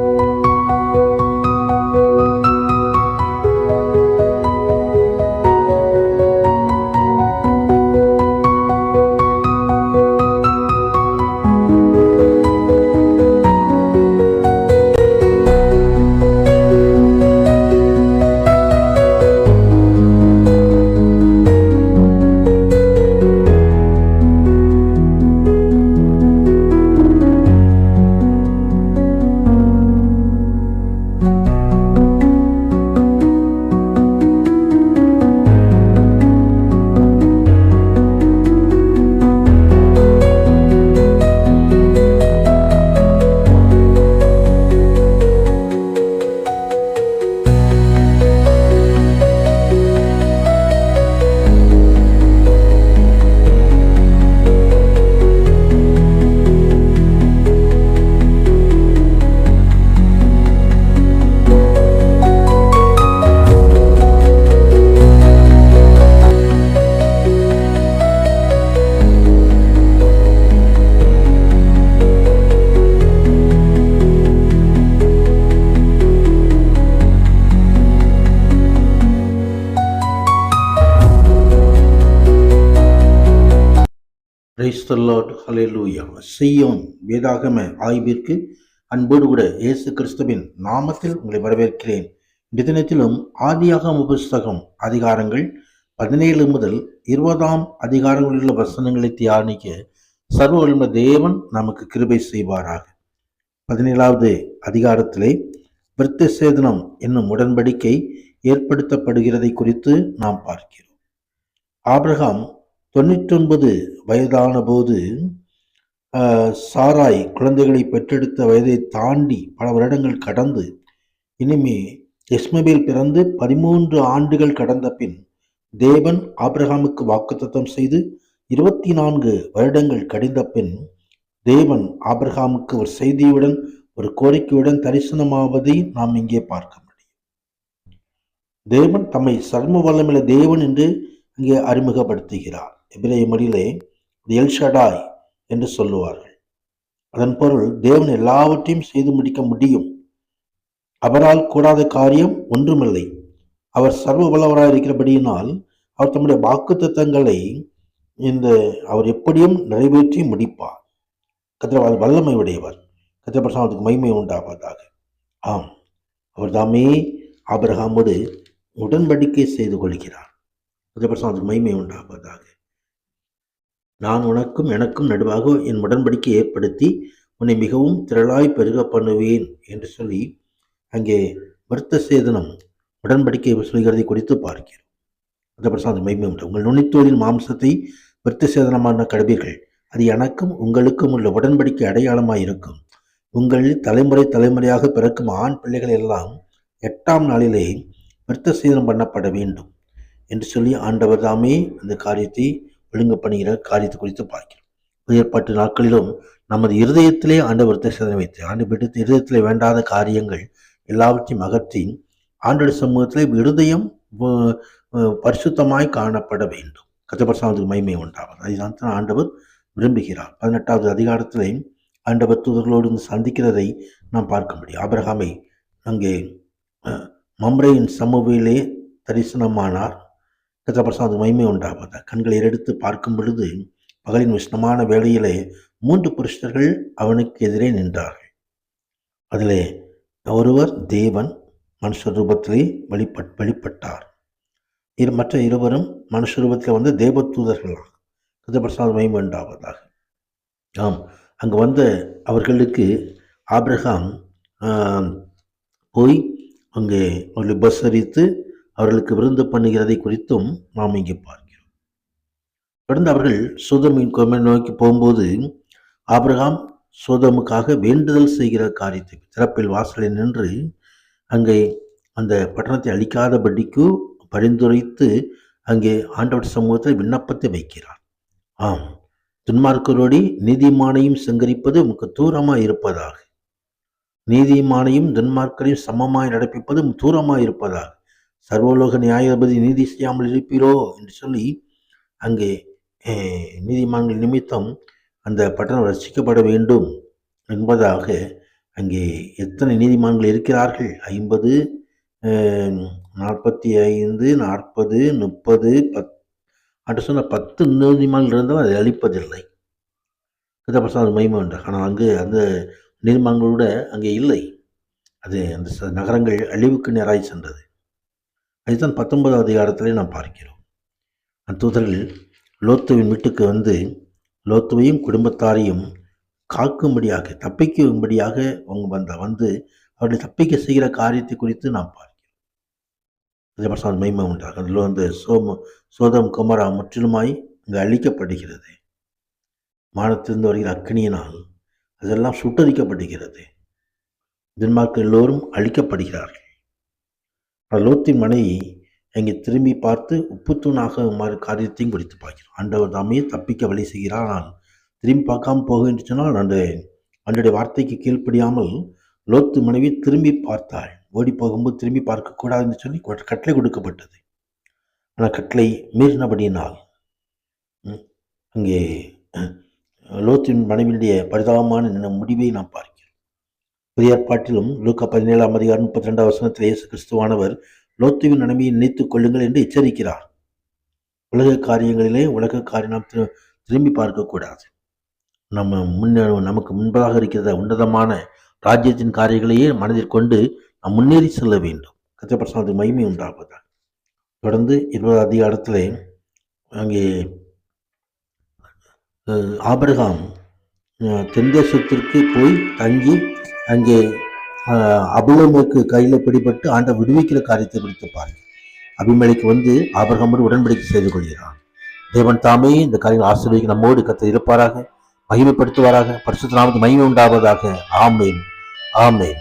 you the Lord ஹalleluya வேதாகம ஆய்விற்கு அன்போடு கூட இயேசு கிறிஸ்துவின் நாமத்தில் உங்களை வரவேற்கிறேன். இந்த தினத்திலும் ஆதியாகம புஸ்தகம் அதிகாரங்கள் பதினேழு முதல் இருபதாம் அதிகாரங்களில் உள்ள வசனங்களை தியானிக்க சர்வ தேவன் நமக்கு கிருபை செய்வாராக. பதினேழாவது அதிகாரத்திலே விருத்த சேதனம் என்னும் உடன்படிக்கை ஏற்படுத்தப்படுகிறதை குறித்து நாம் பார்க்கிறோம். ஆபிரகாம் தொண்ணூற்றொன்பது வயதான போது ஆஹ், சாராய் குழந்தைகளை பெற்றெடுத்த வயதை தாண்டி பல வருடங்கள் கடந்து இனிமே இஸ்மபேல் பிறந்து பதிமூன்று ஆண்டுகள் கடந்த பின் தேவன் ஆப்ரஹாமுக்கு வாக்குத்தத்தம் செய்து இருபத்தி நான்கு வருடங்கள் கடிந்த பின் தேவன் ஆபிரகாமுக்கு ஒரு செய்தியுடன் ஒரு கோரிக்கையுடன் தரிசனமாவதை நாம் இங்கே பார்க்க முடியும். தேவன் தம்மை சர்ம வல்லமுள்ள தேவன் என்று இங்கே அறிமுகப்படுத்துகிறார். எபிரேய மொழியிலே எல்ஷடாய் என்று சொல்லுவார்கள். அதன் பொருள் தேவன் எல்லாவற்றையும் செய்து முடிக்க முடியும். அவரால் கூடாத காரியம் ஒன்றுமில்லை. அவர் சர்வ வல்லவராய் இருக்கிறபடியினால் அவர் தம்முடைய வாக்குத்தத்தங்களை இந்த அவர் எப்படியும் நிறைவேற்றி முடிப்பார். கத்திரவாத வல்லமை உடையவர். கத்திரபிரசாமத்துக்கு மகிமை உண்டாவதாக. ஆம். அவர் தாமே ஆபிரகாமோடு உடன்படிக்கை செய்து கொள்கிறார். கத்திரபிரசாமத்துக்கு மகிமை உண்டாவதாக. நான் உனக்கும் எனக்கும் நடுவாக என் உடன்படிக்கை ஏற்படுத்தி உன்னை மிகவும் திரளாய் பெருக பண்ணுவேன் என்று சொல்லி அங்கே விருத்த சேதனம் உடன்படிக்கை சொல்கிறதை குறித்து பார்க்கிறோம். அந்த பிரசாந்த மகிமை உங்கள் நுனித்தோலின் மாம்சத்தை விருத்த சேதனமான கடவீர்கள் அது எனக்கும் உங்களுக்கும் உள்ள உடன்படிக்கை அடையாளமாக இருக்கும். உங்களில் தலைமுறை தலைமுறையாக பிறக்கும் ஆண் பிள்ளைகள் எல்லாம் எட்டாம் நாளிலே விருத்த சேதனம் பண்ணப்பட வேண்டும் என்று சொல்லி ஆண்டவர் தாமே அந்த காரியத்தை விழுங்கப்படுகிற காரியத்தை குறித்து பார்க்கிறோம். ஏற்பாட்டு நாட்களிலும் நமது இருதயத்திலே ஆண்டவர் விருத்த சேதனை வைத்து ஆண்டு இருதயத்திலே வேண்டாத காரியங்கள் எல்லாவற்றையும் அகற்றி ஆண்டோட சமூகத்திலே இருதயம் பரிசுத்தமாய் காணப்பட வேண்டும். கத்தபரசாமத்துக்கு மகிமை உண்டாவது அதுதான் தான் ஆண்டவர் விரும்புகிறார். பதினெட்டாவது அதிகாரத்திலே ஆண்டவர் தூதர்களோடு சந்திக்கிறதை நாம் பார்க்க முடியும். ஆபிரகாமை அங்கே மம்ரையின் சமூகிலே தரிசனமானார். கத்தபரசாமத்து மகிமை உண்டாவதா கண்களை எடுத்து பார்க்கும் பொழுது பகலின் உஷ்ணமான வேளையிலே மூன்று புருஷர்கள் அவனுக்கு எதிரே நின்றார்கள். அதிலே ஒருவர் தேவன் மனுஷ ரூபத்திலே வெளிப்பட் வெளிப்பட்டார். இரு மற்ற இருவரும் மனுஷ ரூபத்தில் வந்து தேவதூதர்களாக. கதபிரசாத மயம் உண்டாவதாக. ஆம் அங்கு வந்த அவர்களுக்கு ஆப்ரஹாம் போய் அங்கே அவர்களை அறித்து அவர்களுக்கு விருந்து பண்ணுகிறதை குறித்தும் நாம் இங்கே பார்க்கிறோம். தொடர்ந்து அவர்கள் சோதமின் கோமை நோக்கி போகும்போது ஆபிரகாம் சோதமுக்காக வேண்டுதல் செய்கிற காரியத்தை திறப்பில் வாசலில் நின்று அங்கே அந்த பட்டணத்தை அழிக்காதபடிக்கு பரிந்துரைத்து அங்கே ஆண்டவர் சமூகத்தில் விண்ணப்பத்தை வைக்கிறார். ஆம் துன்மார்க்கரோடி நீதிமானையும் சங்கரிப்பது உமக்கு தூரமாக இருப்பதாக. நீதிமானையும் துன்மார்க்கரையும் சமமாய் நடப்பிப்பது தூரமாக இருப்பதாக. சர்வலோக நியாயாதிபதி நீதி செய்யாமல் இருப்பீரோ என்று சொல்லி அங்கே அஹ், நிமித்தம் அந்த பட்டணம் ரசிக்கப்பட வேண்டும் என்பதாக அங்கே எத்தனை நீதிமன்றங்கள் இருக்கிறார்கள்? ஐம்பது நாற்பத்தி ஐந்து நாற்பது முப்பது பத் அப்படி சொன்ன பத்து நீதிமன்றங்கள் இருந்தாலும் அதை அழிப்பதில்லை. கதாபிரசாத் மகிமை உண்டு. ஆனால் அங்கு அந்த நீதிமான்களோட அங்கே இல்லை. அது அந்த நகரங்கள் அழிவுக்கு நேராய் சென்றது. அதுதான் பத்தொன்பதாவது அதிகாரத்திலே நாம் பார்க்கிறோம். அந்த தூதர்கள் லோத்துவின் வீட்டுக்கு வந்து லோத்துவையும் குடும்பத்தாரையும் காக்கும்படியாக தப்பிக்கும்படியாக அவங்க வந்த வந்து அவர்களை தப்பிக்க செய்கிற காரியத்தை குறித்து நாம் பார்க்கிறோம். பிரசாந்த் மைமை உண்டாக. அதில் வந்து சோம சோதம் குமரா முற்றிலுமாய் இங்கு அழிக்கப்படுகிறது. மானத்திலிருந்து வருகிற அக்னியினால் அதெல்லாம் சுட்டரிக்கப்படுகிறது. துன்மார்க்கர் எல்லோரும் அழிக்கப்படுகிறார்கள். ஆனால் லோத்தின் மனைவி அங்கே திரும்பி பார்த்து உப்புத்தூணாக மாறு காரியத்தையும் குறித்து பார்க்கிறோம். ஆண்டவர் தாமே தப்பிக்க வழி செய்கிறார் ஆனால் திரும்பி பார்க்காம போக என்று சொன்னால் அந்த அன்றைய வார்த்தைக்கு கீழ்ப்படியாமல் லோத்து மனைவி திரும்பி பார்த்தாள். ஓடி போகும்போது திரும்பி பார்க்கக்கூடாது என்று சொல்லி கட்டளை கொடுக்கப்பட்டது. ஆனால் கட்டளை மீறினபடியினால் ம், அங்கே லோத்தின் மனைவியுடைய பரிதாபமான முடிவை நாம் பார்க்கிறோம். புதிய ஏற்பாட்டிலும் லூக்கா பதினேழாம் அதிகாரம் முப்பத்தி ரெண்டாம் வசனத்தில் இயேசு கிறிஸ்துவானவர் லோத்துவின் நன்மையை நினைத்துக் கொள்ளுங்கள் என்று எச்சரிக்கிறார். உலக காரியங்களிலே உலக காரியம் நாம் திரு- திரும்பி பார்க்கக்கூடாது. நம்ம முன்ன நமக்கு முன்பதாக இருக்கிற உன்னதமான ராஜ்யத்தின் காரியங்களையே மனதில் கொண்டு நாம் முன்னேறி செல்ல வேண்டும். கத்திரபிரசாத மகிமை உண்டாகுவதாக தொடர்ந்து இருபது அதிகாரத்திலே அங்கே அஹ், ஆபிரகாம் தென்தேசத்திற்கு போய் தங்கி அங்கே அஹ், அபிமேலுக்கு கையில் பிடிபட்டு ஆண்ட விடுவிக்கிற காரியத்தை குறித்து பாருங்கள் அபிமேலுக்கு வந்து ஆபிரகாமோடு உடன்படிக்கை செய்து கொள்கிறான். தேவன் தாமே இந்த காரியங்கள் ஆசிரியர் நம்மோடு கத்த இருப்பாராக மகிமைப்படுத்துவாராக பரிசுத்த நாமத்து மகிமை உண்டாவதாக. ஆமேன். ஆமேன்.